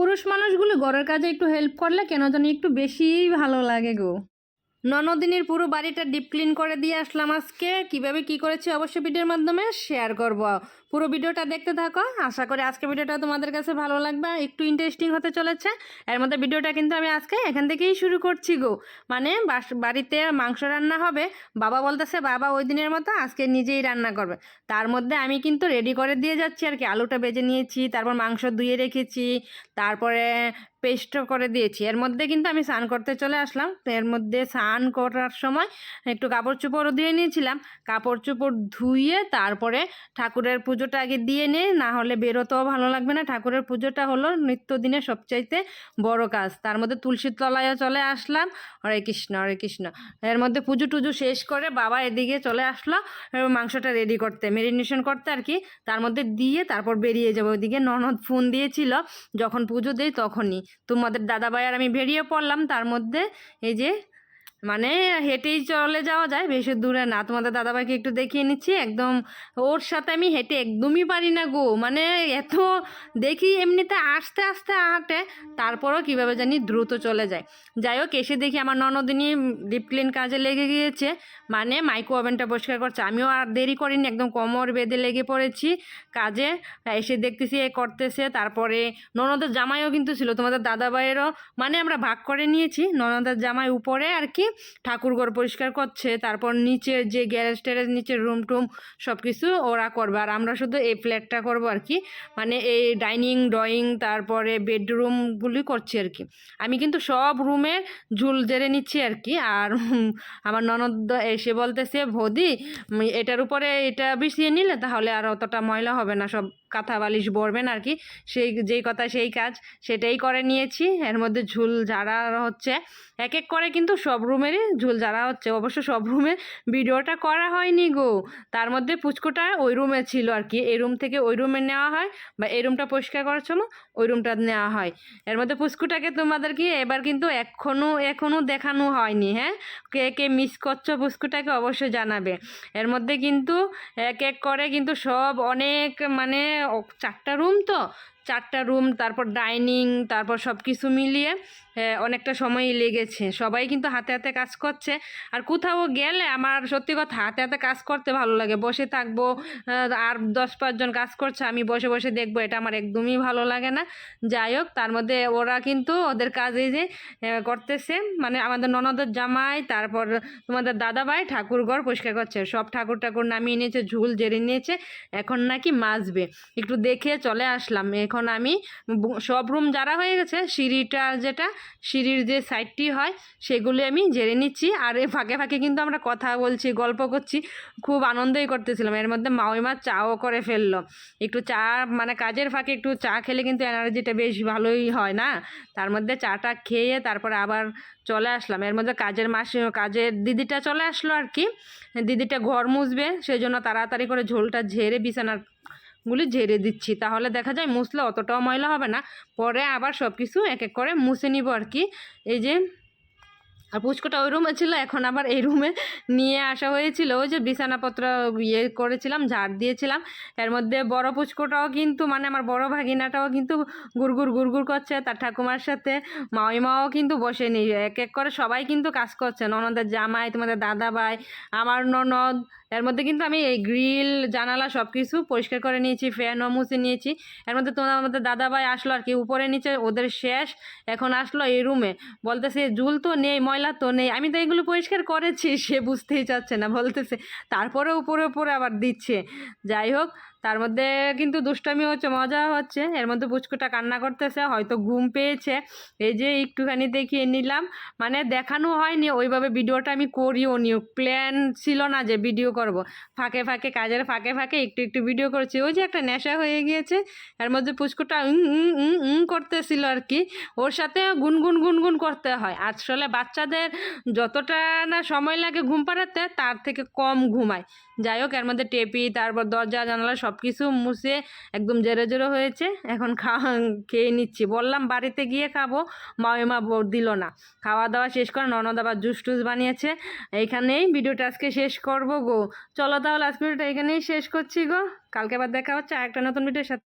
পুরুষ মানুষগুলো ঘরের কাজে একটু হেল্প করলে কেন জানি একটু বেশিই ভালো লাগে গো। ননদিনীর পুরো বাড়িটা ডিপ ক্লিন করে দিয়ে আসলাম আজকে। কীভাবে কি করেছি অবশ্যই ভিডিওর মাধ্যমে শেয়ার করব। পুরো ভিডিওটা দেখতে থাকো। আশা করি আজকে ভিডিওটা তোমাদের কাছে ভালো লাগবে, একটু ইন্টারেস্টিং হতে চলেছে। এর মধ্যে ভিডিওটা কিন্তু আমি আজকে এখান থেকেই শুরু করছি গো। মানে বাড়িতে মাংস রান্না হবে। বাবা বলতেছে, বাবা ওই দিনের মতো আজকে নিজেই রান্না করবে। তার মধ্যে আমি কিন্তু রেডি করে দিয়ে যাচ্ছি আর কি। আলুটা বেজে নিয়েছি, তারপর মাংস ধুয়ে রেখেছি, তারপরে পেস্টও করে দিয়েছি। এর মধ্যে কিন্তু আমি স্নান করতে চলে আসলাম। তো এর মধ্যে স্নান করার সময় একটু কাপড় চোপড়ও দিয়ে নিয়েছিলাম। কাপড় চোপড় ধুয়ে তারপরে ঠাকুরের পুজোটা আগে দিয়ে নিই, না হলে বেরোতেও ভালো লাগবে না। ঠাকুরের পুজোটা হলো নিত্যদিনের সবচাইতে বড় কাজ। তার মধ্যে তুলসীর তলায়ও চলে আসলাম। হরে কৃষ্ণ হরে কৃষ্ণ। এর মধ্যে পুজো টুজো শেষ করে বাবা এদিকে চলে আসলো মাংসটা রেডি করতে মেরিনেশন করতে আর কি। তার মধ্যে দিয়ে তারপর বেরিয়ে যাব। ওইদিকে ননদ ফোন দিয়েছিল, যখন পুজো দেই তখনই। তোমাদের দাদাভাই আর আমি বেরিয়ে পড়লাম তার মধ্যে এই যে মানে হেঁটেই চলে যাওয়া যায়, বেশি দূরে না। তোমাদের দাদাভাইকে একটু দেখিয়ে নিচ্ছি, একদম ওর সাথে আমি হেঁটে একদমই পারি না গো। মানে এত দেখি এমনিতে আস্তে আস্তে হাঁটে, তারপরও কীভাবে জানি দ্রুত চলে যায়। যাই হোক, এসে দেখি আমার ননদিনী ডিপ ক্লিন কাজে লেগে গিয়েছে। মানে মাইক্রো ওভেনটা পরিষ্কার করছে। আমিও আর দেরি করিনি, একদম কোমর বেঁধে লেগে পড়েছি কাজে। এসে দেখতেছি এ করতেছে, তারপরে ননদের জামাইও কিন্তু ছিল, তোমাদের দাদাভাইয়েরও। মানে আমরা ভাগ করে নিয়েছি, ননদের জামাই উপরে আর কি। ঠাকুরঘর পরিষ্কার করছে, তারপর নিচে যে গ্যারেজ ট্যারেজ নিচের রুম টুম সব কিছু ওরা করবে। আর আমরা শুধু এই ফ্ল্যাটটা করব আর কি মানে এই ডাইনিং ড্রয়িং তারপরে বেডরুমগুলি করছি আর কি। আমি কিন্তু সব রুমের ঝুল জেরে নিচ্ছি আর কি, আর আমার ননদ এসে বলতেছে, ভদি এটার উপরে এটা বিছিয়ে নিলে তাহলে আর অতটা ময়লা হবে না, সব কাঁথা বালিশ বরবেন আর কি। সেই, যেই কথা সেই কাজ, সেটাই করে নিয়েছি। এর মধ্যে ঝুল ঝাড়া হচ্ছে। এক এক করে কিন্তু সব রুমেরই ঝুল ঝাড়া হচ্ছে। অবশ্য সব রুমে ভিডিওটা করা হয়নি গো। তার মধ্যে পুচকুটা ওই রুমে ছিল আর কি। এই রুম থেকে ওই রুমে নেওয়া হয় বা এই রুমটা পরিষ্কার করার সময় ওই রুমটা নেওয়া হয়। এর মধ্যে পুচকুটাকে তোমাদের কি এবার কিন্তু এখনও এখনও দেখানো হয়নি হ্যাঁ? কে কে মিস করছ পুচকুটাকে অবশ্যই জানাবে। এর মধ্যে কিন্তু এক এক করে কিন্তু সব অনেক মানে চারটা রুম তো? চারটা রুম, তারপর ডাইনিং, তারপর সব কিছু মিলিয়ে অনেকটা সময়ই লেগেছে। সবাই কিন্তু হাতে হাতে কাজ করছে। আর কোথাও গেলে আমার সত্যি কথা, হাতে হাতে কাজ করতে ভালো লাগে। বসে থাকব আর দশ পাঁচজন কাজ করছে, আমি বসে বসে দেখব, এটা আমার একদমই ভালো লাগে না। যাই হোক, তার মধ্যে ওরা কিন্তু ওদের কাজে যে করতেছে। মানে আমাদের ননদের জামাই, তারপর তোমাদের দাদাভাই ঠাকুর ঘর পরিষ্কার করছে। সব ঠাকুর ঠাকুর নামিয়ে নিয়েছে, ঝুল জেরে নিয়েছে, এখন নাকি মাজবে। একটু দেখে চলে আসলাম। এখন আমি সব রুম যারা হয়ে গেছে, সিঁড়িটা যেটা, সিঁড়ির যে সাইডটি হয়, সেগুলি আমি জেরে নিচ্ছি। আর এ ফাঁকে ফাঁকে কিন্তু আমরা কথা বলছি, গল্প করছি। খুব আনন্দই করতেছিলাম। এর মধ্যে মাওইমা চাও করে ফেলল। একটু চা মানে কাজের ফাঁকে একটু চা খেলে কিন্তু এনার্জিটা বেশ ভালোই হয় না? তার মধ্যে চাটা খেয়ে তারপরে আবার চলে আসলাম। এর মধ্যে কাজের মাসে, কাজের দিদিটা চলে আসলো আর কি। দিদিটা ঘর মুছবে সেই জন্য তাড়াতাড়ি করে ঝোলটা ঝেড়ে বিছানার গুলি ঝেড়ে দিচ্ছি। তাহলে দেখা যায় মুছলে অতটাও ময়লা হবে না। পরে আবার সব কিছু এক এক করে মুছে নিব আর কি। এই যে, আর পুচকোটা ওই রুমে ছিল, এখন আবার এই রুমে নিয়ে আসা হয়েছিল। ওই যে বিছানাপত্র ইয়ে করেছিলাম, ঝাড় দিয়েছিলাম। এর মধ্যে বড় পুচকোটাও কিন্তু মানে আমার বড় ভাগিনাটাও কিন্তু গুড়গুড় গুড়গুড় করছে। তার ঠাকুমার সাথে মাও কিন্তু বসে নেই। এক এক করে সবাই কিন্তু কাজ করছে। ননদের জামাই, তোমাদের দাদা ভাই আমার ননদ এর মধ্যে কিন্তু আমি এই গ্রিল, জানালা সব কিছু পরিষ্কার করে নিয়েছি ফ্যানও মুছে নিয়েছি। এর মধ্যে তোমার আমাদের দাদা ভাই আসলো আর কি, উপরে নিচে ওদের শেষ, এখন আসলো এই রুমে বলতেছে, জুল তো নেই, ময়লা তো নেই। আমি তো এগুলো পরিষ্কার করেছি, সে বুঝতেই চাচ্ছে না, বলতেছে। তারপরে উপরে উপরে আবার দিচ্ছে। যাই হোক তার মধ্যে কিন্তু দুষ্টামি হচ্ছে, মজা হচ্ছে। এর মধ্যে পুচকুটা কান্না করতেছে, হয়তো ঘুম পেয়েছে। এই যে একটুখানি দেখিয়ে নিলাম। মানে দেখানো হয়নি, ওইভাবে ভিডিওটা আমি করিও নিও প্ল্যান ছিল না যে ভিডিও করব। ফাঁকে ফাঁকে, কাজের ফাঁকে ফাঁকে একটু একটু ভিডিও করছি। ওই যে একটা নেশা হয়ে গিয়েছে। এর মধ্যে পুচকুটা উম উম উম উম করতেছিল আর কি। ওর সাথে গুনগুন গুনগুন করতে হয়। আসলে বাচ্চাদের যতটা না সময় লাগে ঘুম পাড়াতে, তার থেকে কম ঘুমায়। যাই হোক, এর মধ্যে টেপি, তারপর দরজা, জানালা সব কিছু মুছে একদম জেরো জেরো হয়েছে। এখন খাওয়া, খেয়ে নিচ্ছি। বললাম বাড়িতে গিয়ে খাব মামিমা দিল না। খাওয়া দাওয়া শেষ করে ননদ আবার জুস টুস বানিয়েছে। এইখানেই ভিডিওটা আজকে শেষ করব গো। চলো তাহলে আজকে ভিডিওটা এখানেই শেষ করছি গো। কালকে আবার দেখা হচ্ছে আরেকটা নতুন ভিডিওর সাথে।